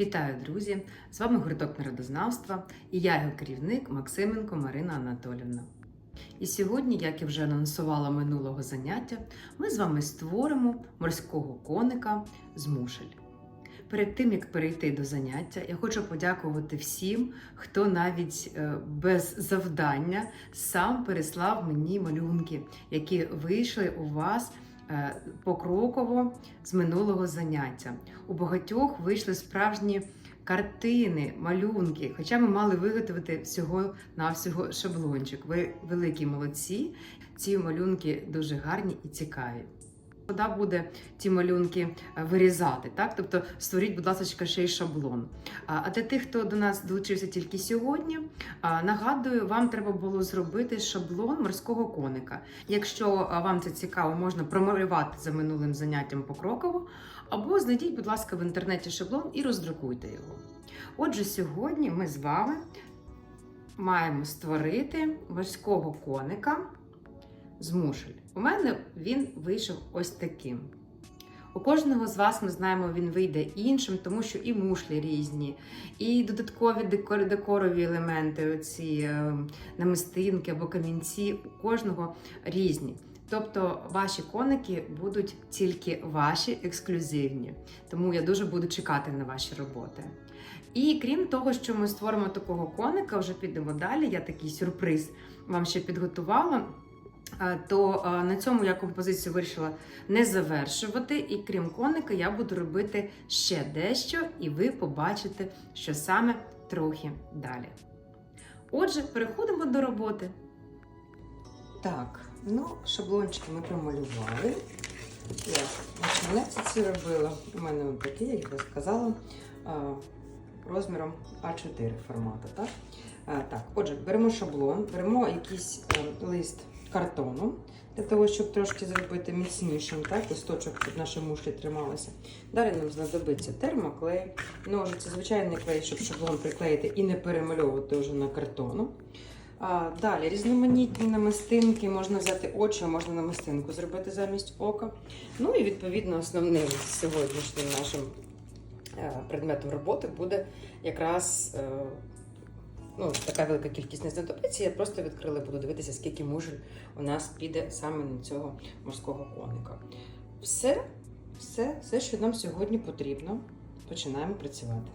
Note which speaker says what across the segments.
Speaker 1: Вітаю, друзі! З вами гурток народознавства і я його керівник Максименко Марина Анатолівна. І сьогодні, як я вже анонсувала минулого заняття, ми з вами створимо морського коника з мушель. Перед тим як перейти до заняття, я хочу подякувати всім, хто навіть е, без завдання сам переслав мені малюнки, які вийшли у вас покроково з минулого заняття. У багатьох вийшли справжні картини, малюнки, хоча ми мали виготовити всього навсього шаблончик. Ви великі молодці. Ці малюнки дуже гарні і цікаві. Вода буде ті малюнки е, вирізати, так? Тобто створіть, будь ласка, ще й шаблон. А для тих, хто до нас долучився тільки сьогодні, нагадую, вам треба було зробити шаблон морського коника. Якщо вам це цікаво, можна промалювати за минулим заняттям покроково, або знайдіть, будь ласка, в інтернеті шаблон і роздрукуйте його. Отже, сьогодні ми з вами маємо створити морського коника з мушель. У мене він вийшов ось таким. У кожного з вас, ми знаємо, він вийде іншим, тому що і мушлі різні, і додаткові декор- декорові елементи, оці е, намистинки або камінці, у кожного різні. Тобто ваші коники будуть тільки ваші ексклюзивні. Тому я дуже буду чекати на ваші роботи. І крім того, що ми створимо такого коника, вже підемо далі. Я такий сюрприз вам ще підготувала. Е, То е, на цьому я композицію вирішила не завершувати. І крім коника, я буду робити ще дещо, і ви побачите, що саме трохи далі. Отже, переходимо до роботи. Так, ну, шаблончики ми промалювали. Я мене це робила. У мене такий, як я сказала, е, розміром А4 формату. Так? Так, отже, беремо шаблон, беремо якийсь лист картону для того, щоб трошки зробити міцнішим, так, листочок, щоб наші мушлі трималися. Далі нам знадобиться термоклей, ножиці, звичайний клей, щоб шаблон приклеїти і не перемальовувати вже на картону. А, далі різноманітні намистинки, можна взяти очі, можна намистинку зробити замість ока. Ну і відповідно основним сьогоднішнім нашим е, предметом роботи буде якраз е, ну, така велика кількість не знадобиться. Я просто відкрила, буду дивитися, скільки мужель у нас піде саме на цього морського коника. Все, все, все, що нам сьогодні потрібно. Починаємо працювати.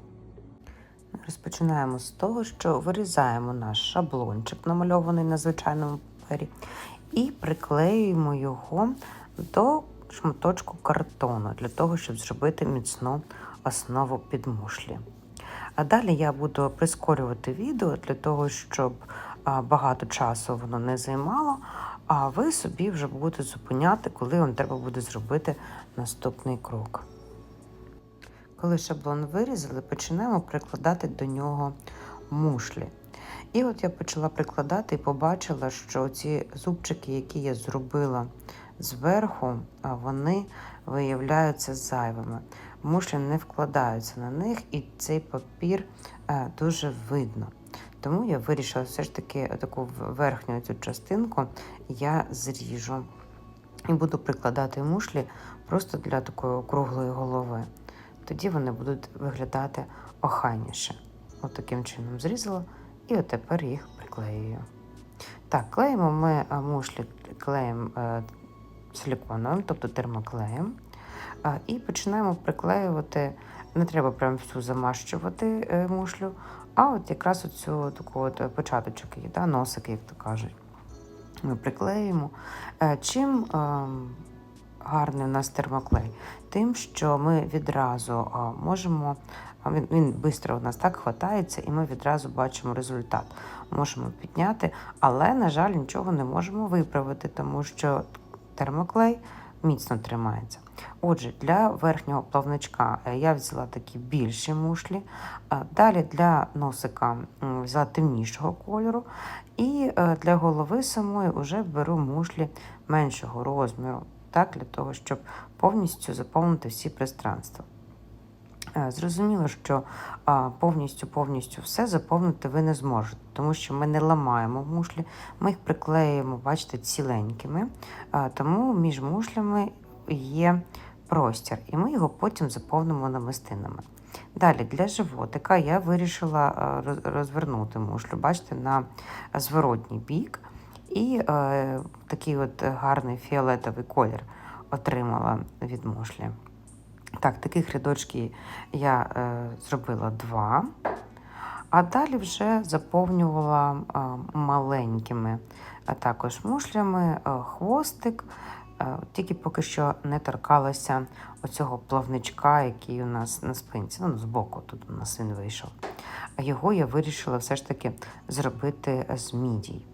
Speaker 2: Розпочинаємо з того, що вирізаємо наш шаблончик, намальований на звичайному папері, і приклеюємо його до шматочку картону для того, щоб зробити міцну основу під мушлі. А далі я буду прискорювати відео для того, щоб багато часу воно не займало, а ви собі вже будете зупиняти, коли вам треба буде зробити наступний крок. Коли шаблон вирізали, починаємо прикладати до нього мушлі. І от я почала прикладати і побачила, що ці зубчики, які я зробила зверху, вони виявляються зайвими. Мушлі не вкладаються на них, і цей папір е, дуже видно. Тому я вирішила все ж таки таку верхню цю частинку я зріжу і буду прикладати мушлі просто для такої круглої голови тоді вони будуть виглядати охайніше. От таким чином зрізала, і от тепер їх приклеюю. Так, клеїмо ми а, мушлі клеєм е, силіконовим, тобто термоклеєм. І починаємо приклеювати, не треба прям всю замащувати е, мушлю, а от якраз оцю таку от е, початочок да, носик, як то кажуть. Ми приклеїмо. Е, чим е, гарний у нас термоклей? Тим, що ми відразу можемо, він, він швидко у нас так хватається, і ми відразу бачимо результат. Можемо підняти, але, на жаль, нічого не можемо виправити, тому що термоклей міцно тримається. Отже, для верхнього плавничка е, я взяла такі більші мушлі. Далі для носика взяла темнішого кольору. І е, для голови самої вже беру мушлі меншого розміру, так, для того, щоб повністю заповнити всі пространства. Е, Зрозуміло, що повністю повністю все заповнити ви не зможете, тому що ми не ламаємо мушлі, ми їх приклеюємо, бачите, ціленькими, тому між мушлями є простір, і ми його потім заповнимо намистинами. Далі для животика я вирішила е, розвернути мушлю, бачите, на зворотній бік. І е, такий от гарний фіолетовий колір отримала від мушлі. Так, таких рядочків я е, зробила два, а далі вже заповнювала е, маленькими а також мушлями е, хвостик, е, тільки поки що не торкалася оцього плавничка, який у нас на спинці, ну, збоку тут у нас він вийшов. А його я вирішила все ж таки зробити з мідій.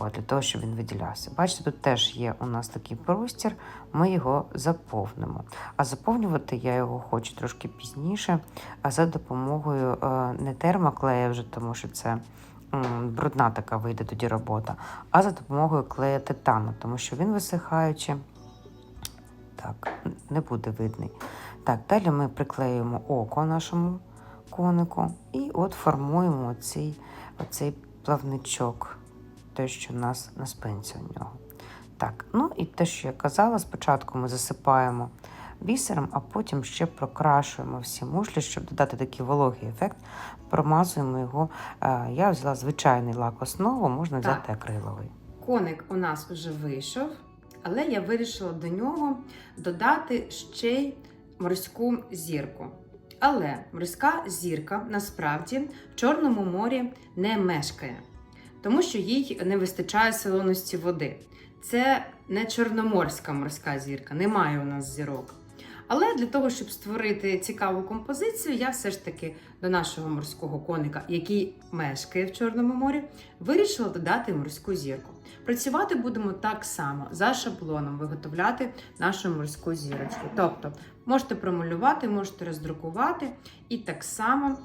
Speaker 2: От, для того, щоб він виділявся. Бачите, тут теж є у нас такий простір, ми його заповнимо. А заповнювати я його хочу трошки пізніше, а за допомогою е, не термоклея вже, тому що це брудна така вийде тоді робота, а за допомогою клея титану, тому що він висихаючи, так, не буде видний. Так, далі ми приклеюємо око нашому конику і от формуємо оцей плавничок те, що у нас на спинці у нього. Так, ну і те, що я казала, спочатку ми засипаємо бісером, а потім ще прокрашуємо всі мушлі, щоб додати такий вологий ефект. Промазуємо його. Е, Я взяла звичайний лак основу, можна
Speaker 1: Так.
Speaker 2: взяти акриловий.
Speaker 1: Коник у нас вже вийшов, але я вирішила до нього додати ще й морську зірку. Але морська зірка насправді в Чорному морі не мешкає, тому що їй не вистачає солоності води. Це не чорноморська морська зірка, немає у нас зірок. Але для того, щоб створити цікаву композицію, я все ж таки до нашого морського коника, який мешкає в Чорному морі, вирішила додати морську зірку. Працювати будемо так само за шаблоном, виготовляти нашу морську зірочку. Тобто можете промалювати, можете роздрукувати і так само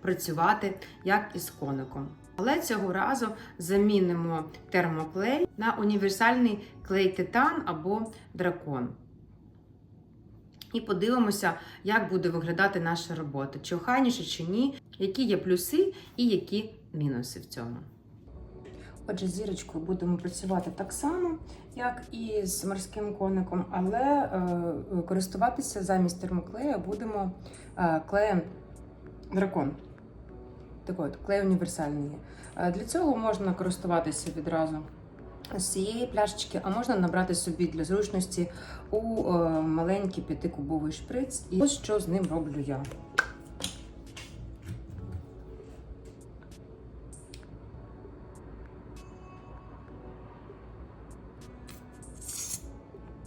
Speaker 1: працювати, як і з коником. Але цього разу замінимо термоклей на універсальний клей титан або дракон. І подивимося, як буде виглядати наша робота, чи охайніше, чи ні, які є плюси і які мінуси в цьому. Отже, зірочкою будемо працювати так само, як і з морським коником, але е, користуватися замість термоклея будемо е, клеєм дракон. Так от, клей універсальний. Е, Для цього можна користуватися відразу з цієї пляшечки, а можна набрати собі для зручності у е, маленький п'ятикубовий шприц. І ось що з ним роблю я.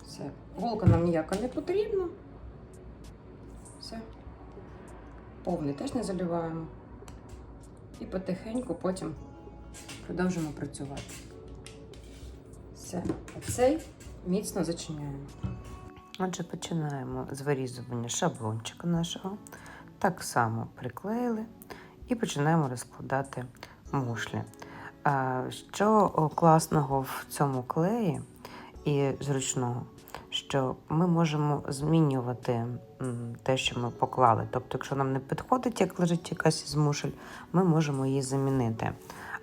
Speaker 1: Все. Голка нам ніяка не потрібна. Все. Повний теж не заливаємо. І потихеньку потім продовжимо працювати. Все. Оцей міцно зачиняємо.
Speaker 2: Отже, починаємо з вирізування шаблончика нашого. Так само приклеїли і починаємо розкладати мушлі. Що класного в цьому клеї і зручного, що ми можемо змінювати те, що ми поклали. Тобто, якщо нам не підходить, як лежить якась із мушель, ми можемо її замінити.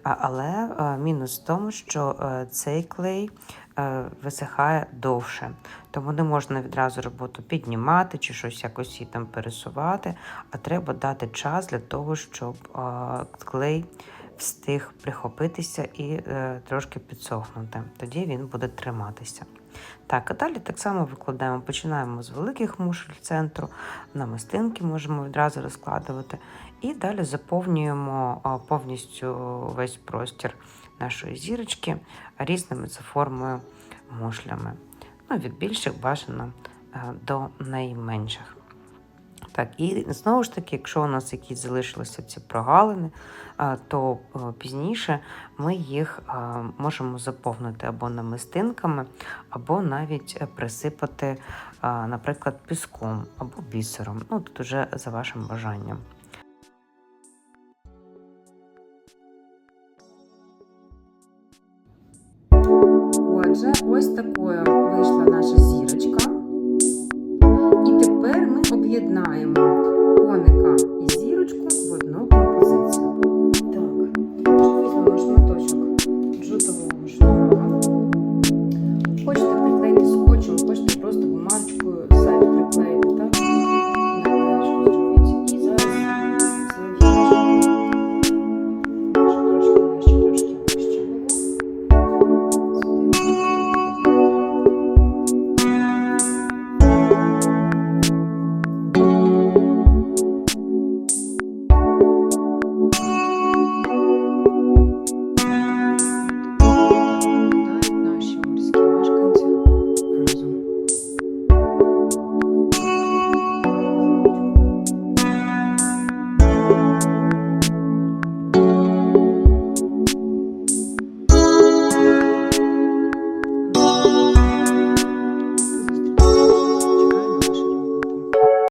Speaker 2: Але е, мінус в тому, що е, цей клей е, висихає довше. Тому не можна відразу роботу піднімати чи щось якось її там пересувати, а треба дати час для того, щоб клей встиг прихопитися і трошки підсохнути. Тоді він буде триматися. Так, а далі так само викладаємо. Починаємо з великих мушель центру, намистинки можемо відразу розкладувати. І далі заповнюємо повністю весь простір нашої зірочки різними формою мушлями. Ну, від більших бажано до найменших. Так, і знову ж таки, якщо у нас якісь залишилися ці прогалини, то е, пізніше ми їх можемо заповнити або намистинками, або навіть е, присипати, наприклад, піском або бісером. Ну, тут уже за вашим бажанням.